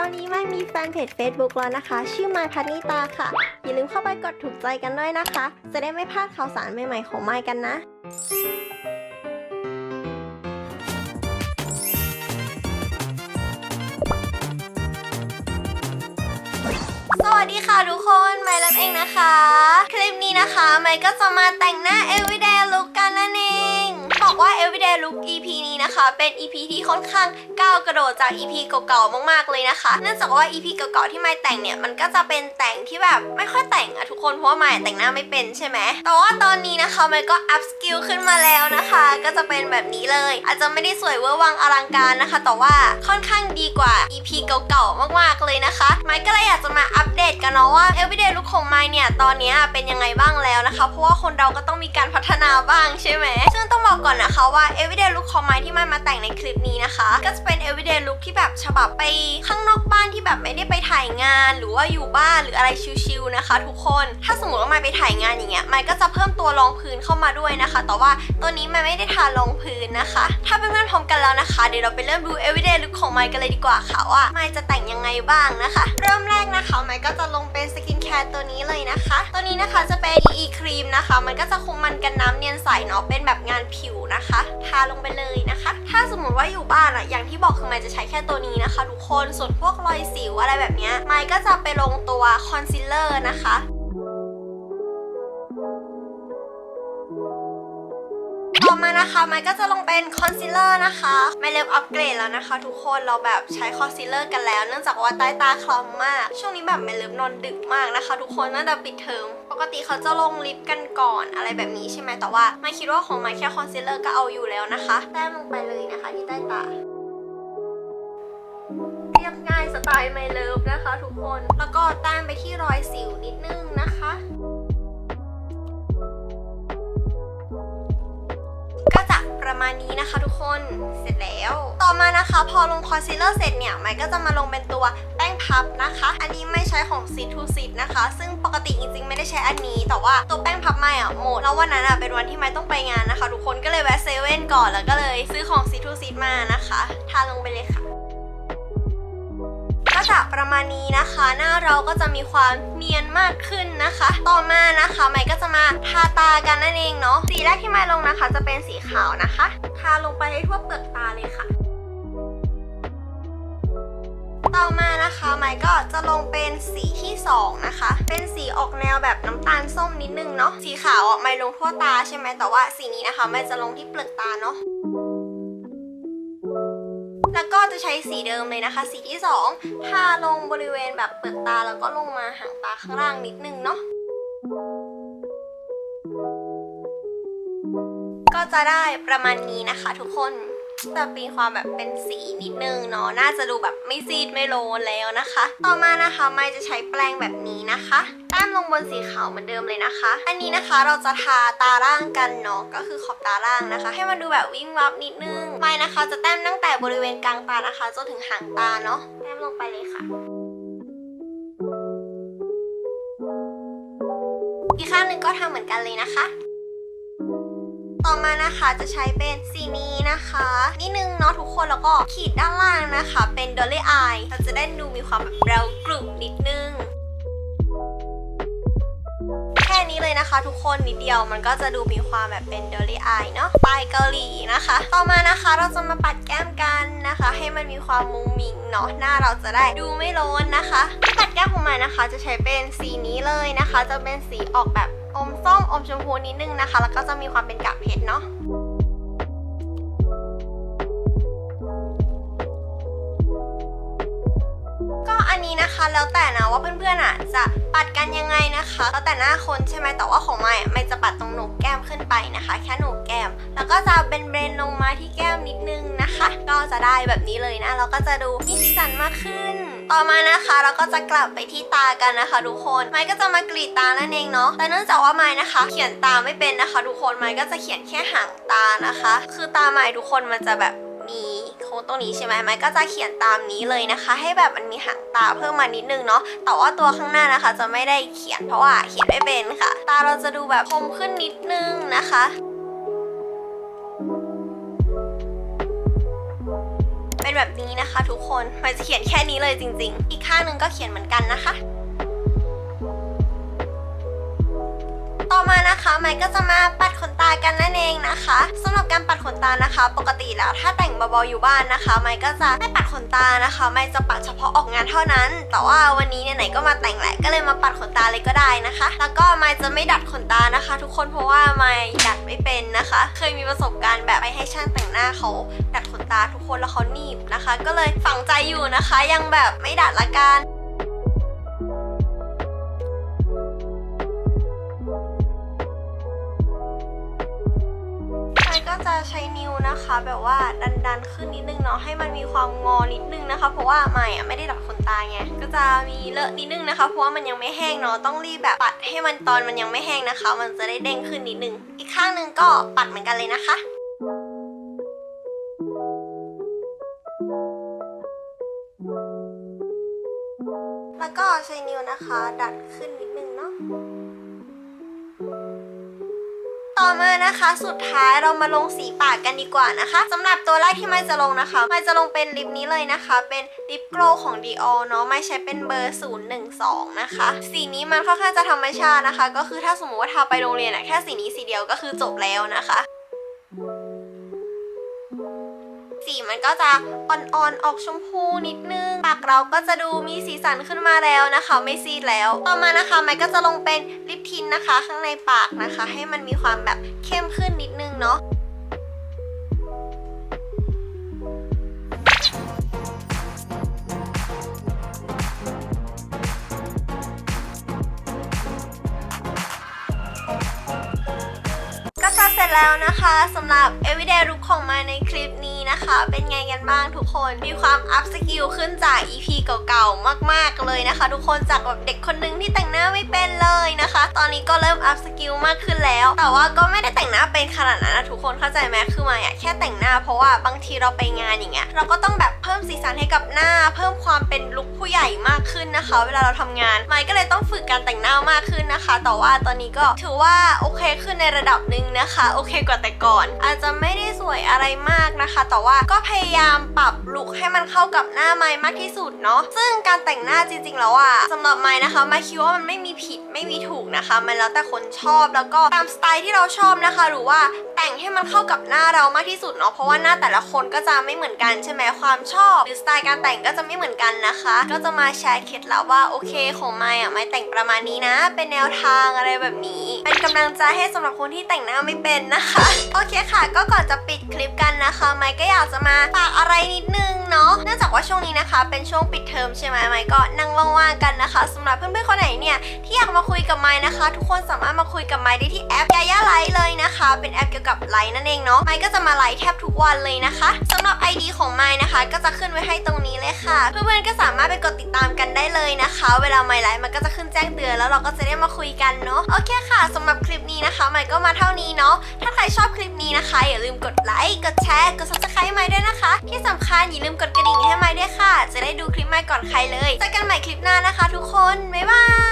อนนี้ไม่มีแฟนเพจ Facebook แล้วนะคะ ชื่อมายพัฒนิตาค่ะ อย่าลืมเข้าไปกดถูกใจกันด้วยนะคะ จะได้ไม่พลาดข่าวสารใหม่ๆของมายกันนะสวัสดีค่ะทุกคนไมล์รับเองนะคะ คลิปนี้นะคะไมล์ก็จะมาแต่งหน้า everyday look กันนั่นเอง บอกว่า everyday look EP นี้นะคะ เป็น EP ที่ค่อนข้างก้าวกระโดดจาก EP เก่าๆมากๆเลยนะคะ เนื่องจากว่า EP เก่าๆที่ไมล์แต่งเนี่ยมันก็จะเป็นแต่งที่แบบไม่ค่อยแต่งอะทุกคนเพราะว่าไมล์แต่งหน้าไม่เป็นใช่ไหมแต่ว่าตอนนี้นะคะไมล์ก็ up skill ขึ้นมาแล้วนะคะ ก็จะเป็นแบบนี้เลย อาจจะไม่ได้สวยเวอร์วังอลังการนะคะ แต่ว่าค่อนข้างดีกว่า EP เก่าๆมากๆเลยนะคะไมล์ก็เลยอยากจะมาอัปเดตกันเนาะว่า everyday look ของไมล์เนี่ยตอนนี้เป็นยังไงบ้างแล้วนะคะ เพราะว่าคนเราก็ต้องมีการพัฒนาบ้างใช่ไหมซึ่งต้องบอกก่อนนะคะว่า everyday look ของไมล์ที่ไมล์มาแต่งในคลิปนี้นะคะ ก็จะเป็น everyday look ที่แบบฉบับไปข้างนอกบ้านที่แบบไม่ได้ไปถ่ายงาน หรือว่าอยู่บ้านหรืออะไรชิลๆนะคะ ทุกคนถ้าสมมติว่าไมล์ไปถ่ายงานอย่างเงี้ยไมล์ก็จะเพิ่มตัวรองพื้นเข้ามาด้วยนะคะ แต่ว่าตัวนี้ไมล์ไม่ได้ทารองพื้นนะคะ ถ้าเพื่อนๆพร้อมกันแล้วนะคะ เดี๋ยวเราไปเริ่มดู everyday look ของไมล์กันเลยดีกว่าค่ะว่าไมล์จะแต่งยังไงบ้างนะคะ เริ่มแรกนะคะไมล์ก็จะลงเป็นสกินแคร์ตัวนี้เลยนะคะ ตัวนี้นะคะจะเป็น EE ครีมนะคะ มันก็จะคุมมันกันน้ำเนียนใสเนาะเป็นแบบงานผิวนะคะ ทาลงไปเลยนะคะ ถ้าสมมติว่าอยู่บ้านอะอย่างที่บอกคือไมจะใช้แค่ตัวนี้นะคะทุกคนส่วนพวกรอยสิวอะไรแบบนี้ไมก็จะไปลงตัวคอนซีลเลอร์นะคะ ต่อมานะคะไมค์ก็จะลงเป็นคอนซีลเลอร์นะคะไม่เริ่มอัปเกรดแล้วนะคะ ทุกคนเราแบบใช้คอนซีลเลอร์กันแล้ว เนื่องจากว่าใต้ตาคล้ำมาก ช่วงนี้แบบไม่เริ่มนอนดึกมากนะคะ ทุกคนน่าจะปิดเทอมปกติเขาจะลงลิปกันก่อนอะไรแบบนี้ใช่ไหมแต่ว่าไม่คิดว่าของไมค์แค่คอนซีลเลอร์ก็เอาอยู่แล้วนะคะแต้มลงไปเลยนะคะที่ใต้ตาเรียบง่ายสไตล์ไม่เลิฟนะคะ ทุกคนแล้วก็แต้มไปที่รอยสิวนิดนึงนะคะ ประมาณนี้นะคะทุกคนเสร็จแล้ว ต่อมานะคะพอลงคอนซีลเลอร์เสร็จเนี่ยไมค์ก็จะมาลงเป็นตัวแป้งพับนะคะ อันนี้ไม่ใช้ของ c 2 c นะคะ ซึ่งปกติจริงๆ ไม่ได้ใช้อันนี้ แต่ว่าตัวแป้งพับไม่อะหมดแล้ววันนั้นอะเป็นวันที่ไมค์ต้องไปงานนะคะ ทุกคนก็เลยแวะเซเว่นก่อนแล้วก็เลยซื้อของ c 2 c มานะคะ ทาลงไปเลยค่ะ ประมาณนี้นะคะ หน้าเราก็จะมีความเนียนมากขึ้นนะคะ ต่อมานะคะไมค์ก็จะมาทาตากันนั่นเองเนาะสีแรกที่ไมค์ลงนะคะ จะเป็นสีขาวนะคะ ทาลงไปให้ทั่วเปลือกตาเลยค่ะต่อมานะคะไมค์ก็จะลงเป็นสีที่สองนะคะ เป็นสีออกแนวแบบน้ำตาลส้มนิดนึงเนาะสีขาวอะไมค์ลงทั่วตาใช่ไหมแต่ว่าสีนี้นะคะไมค์จะลงที่เปลือกตาเนาะ จะใช้สีเดิมเลยนะคะ สีที่2ทาลงบริเวณแบบเปิดตาแล้วก็ลงมาหางตาข้างล่างนิดนึงเนาะก็จะได้ประมาณนี้นะคะทุกคน จะมีความแบบเป็นสีนิดนึงเนาะน่าจะดูแบบไม่ซีดไม่โลนแล้วนะคะ ต่อมานะคะไม่จะใช้แปรงแบบนี้นะคะแต้มลงบนสีขาวเหมือนเดิมเลยนะคะ อันนี้นะคะเราจะทาตาล่างกันเนาะก็คือขอบตาล่างนะคะ ให้มันดูแบบวิ่งวับนิดนึงไม่นะคะ จะแต้มตั้งแต่บริเวณกลางตานะคะจนถึงหางตาเนาะแต้มลงไปเลยค่ะอีกข้างหนึ่งก็ทำเหมือนกันเลยนะคะ ต่อมานะคะจะใช้เป็นสีนี้นะคะ นิดนึงเนาะทุกคนแล้วก็ขีดด้านล่างนะคะ เป็น dolly eye เราจะได้ดูมีความแบบเรากรุบนิดนึงแค่นี้เลยนะคะ ทุกคนนิดเดียวมันก็จะดูมีความแบบเป็น dolly eye เนาะสไตล์เกาหลีนะคะ ต่อมานะคะเราจะมาปัดแก้มกันนะคะ ให้มันมีความมุงมิงเนาะหน้าเราจะได้ดูไม่โลนนะคะที่ปัดแก้มของมันนะคะ จะใช้เป็นสีนี้เลยนะคะ จะเป็นสีออกแบบ อมส้มอมชมพูนิดนึงนะคะ แล้วก็จะมีความเป็นกากเพชรเนาะก็อันนี้นะคะแล้วแต่นะว่าเพื่อนๆอะจะปัดกันยังไงนะคะ แล้วแต่หน้าคนใช่ไหมแต่ว่าของไม่ไม่จะปัดตรงหนกแก้มขึ้นไปนะคะ แค่หนกแก้ม แล้วก็จะเป็นเบรนลงมาที่แก้มนิดนึงนะคะ ก็จะได้แบบนี้เลยนะเราก็จะดูมีสีสันมากขึ้น ต่อมานะคะเราก็จะกลับไปที่ตากันนะคะทุกคนไม้ก็จะมากรีดตานั่นเองเนาะแต่เนื่องจากว่าไม้นะคะ เขียนตาไม่เป็นนะคะ ทุกคนไม้ก็จะเขียนแค่หางตานะคะ คือตาไม้ทุกคนมันจะแบบมีโค้งตรงนี้ใช่ไหมไม้ก็จะเขียนตามนี้เลยนะคะ ให้แบบมันมีหางตาเพิ่มมานิดนึงเนาะแต่ว่าตัวข้างหน้านะคะ จะไม่ได้เขียนเพราะว่าเขียนไม่เป็นค่ะ ตาเราจะดูแบบคมขึ้นนิดนึงนะคะ เป็นแบบนี้นะคะ ทุกคนมันจะเขียนแค่นี้เลยจริง ๆ อีกข้างหนึ่งก็เขียนเหมือนกันนะคะ นะคะไมค์ก็จะมาปัดขนตากันนั่นเองนะคะสำหรับการปัดขนตานะคะ ปกติแล้วถ้าแต่งเบาๆอยู่บ้านนะคะ ไมค์ก็จะไม่ปัดขนตานะคะ ไมค์จะปัดเฉพาะออกงานเท่านั้น แต่ว่าวันนี้ไหนๆก็มาแต่งแหละก็เลยมาปัดขนตาเลยก็ได้นะคะ แล้วก็ไมค์จะไม่ดัดขนตานะคะ ทุกคนเพราะว่าไมค์ดัดไม่เป็นนะคะ เคยมีประสบการณ์แบบไปให้ช่างแต่งหน้าเขาดัดขนตาทุกคนแล้วเขาหนีบนะคะ ก็เลยฝังใจอยู่นะคะ ยังแบบไม่ดัดละกัน แบบว่าดันๆขึ้นนิดนึงเนาะให้มันมีความงอนิดนึงนะคะ เพราะว่าไม่อะไม่ได้ดัดขนตาไงก็จะมีเลอะนิดนึงนะคะ เพราะว่ามันยังไม่แห้งเนาะต้องรีบแบบปัดให้มันตอนมันยังไม่แห้งนะคะ มันจะได้เด้งขึ้นนิดนึง อีกข้างหนึงก็ปัดเหมือนกันเลยนะคะแล้วก็ใช้นิ้วนะคะ ดัดขึ้นนิดนึงเนาะ ต่อมานะคะ สุดท้ายเรามาลงสีปากกันดีกว่านะคะสำหรับตัวแรกที่ไม่จะลงนะคะไม่จะลงเป็นลิปนี้เลยนะคะ เป็นลิปโกลของ Dior เนาะไม่ใช้เป็นเบอร์ 012 นะคะ สีนี้มันค่อนข้างจะธรรมชาตินะคะ ก็คือถ้าสมมติว่าทาไปโรงเรียนอะแค่สีนี้สีเดียวก็คือจบแล้วนะคะ มันก็จะอ่อนๆออกชมพูนิดนึง ปากเราก็จะดูมีสีสันขึ้นมาแล้วนะคะ ไม่ซีดแล้ว ต่อมานะคะไมค์ก็จะลงเป็นลิปทินนะคะ ข้างในปากนะคะ ให้มันมีความแบบเข้มขึ้นนิดนึงเนาะก็จะเสร็จแล้วนะคะสำหรับ everyday look ของมาในคลิปนี้ นะคะ เป็นไงกันบ้างทุกคน มีความ up skill ขึ้นจาก EP เก่าๆ มากๆเลยนะคะ ทุกคนจากแบบเด็กคนนึงที่แต่งหน้าไม่เป็นเลยนะคะ ตอนนี้ก็เริ่ม up skill มากขึ้นแล้ว แต่ว่าก็ไม่ได้แต่งหน้าเป็นขนาดนั้นนะทุกคนเข้าใจไหมคือมาอะแค่แต่งหน้า เพราะว่าบางทีเราไปงานอย่างเงี้ยเราก็ต้องแบบเพิ่มสีสันให้กับหน้า เพิ่มความเป็นลุคผู้ใหญ่มากขึ้นนะคะ เวลาเราทำงานไมค์ก็เลยต้องฝึกการแต่งหน้ามากขึ้นนะคะ แต่ว่าตอนนี้ก็ถือว่าโอเคขึ้นในระดับหนึ่งนะคะ โอเคกว่าแต่ก่อน อาจจะไม่ได้สวยอะไรมากนะคะแต่ว่าก็พยายามปรับลุคให้มันเข้ากับหน้าไม้มากที่สุดเนาะซึ่งการแต่งหน้าจริง ๆ แล้วอะสำหรับไม้นะคะไม้คิดว่ามันไม่มีผิดไม่มีถูกนะคะ มันแล้วแต่คนชอบแล้วก็ตามสไตล์ที่เราชอบนะคะ หรือว่าแต่งให้มันเข้ากับหน้าเรามากที่สุดเนาะเพราะว่าหน้าแต่ละคนก็จะไม่เหมือนกันใช่ไหมความชอบหรือสไตล์การแต่งก็จะไม่เหมือนกันนะคะ ก็จะมาแชร์เคล็ดลับว่าโอเคของไม้อะไม้แต่งประมาณนี้นะ เป็นแนวทางอะไรแบบนี้ เป็นกำลังใจให้สำหรับคนที่แต่งหน้าไม่เป็นนะคะ โอเคค่ะ ก็ก่อนจะปิดคลิปกันนะคะ ไมค์ก็อยากจะมาฝากอะไรนิดนึงเนาะเนื่องจากว่าช่วงนี้นะคะ เป็นช่วงปิดเทอมใช่ไหมไมก็นั่งว่างๆกันนะคะสำหรับเพื่อนๆคนไหนเนี่ยที่อยากมาคุยกับไมค์นะคะ ทุกคนสามารถมาคุยกับไมค์ได้ที่แอปยายาไลฟ์เลยนะคะ เป็นแอปเกี่ยวกับไลฟ์นั่นเองเนาะไมค์ก็จะมาไลฟ์แทบทุกวันเลยนะคะสำหรับ ID ของไมค์นะคะ ก็จะขึ้นไว้ให้ตรงนี้เลยค่ะ เพื่อนๆก็สามารถไปกดติดตามกันได้เลยนะคะ เวลาไมค์ไลฟ์มันก็จะขึ้นแจ้งเตือนแล้วเราก็จะได้มาคุยกันเนาะโอเคค่ะสำหรับคลิปนี้นะคะไมค์ก็มาเท่านี้เนาะถ้าใครชอบคลิปนี้นะคะอย่าลืมกดไลค์กดแชร์กด subscribe ให้ไม้ด้วยนะคะ ที่สำคัญอย่าลืมกดกระดิ่งให้ไม้ด้วยค่ะ จะได้ดูคลิปใหม่ก่อนใครเลยเจอกันใหม่คลิปหน้านะคะ ทุกคนบ๊ายบาย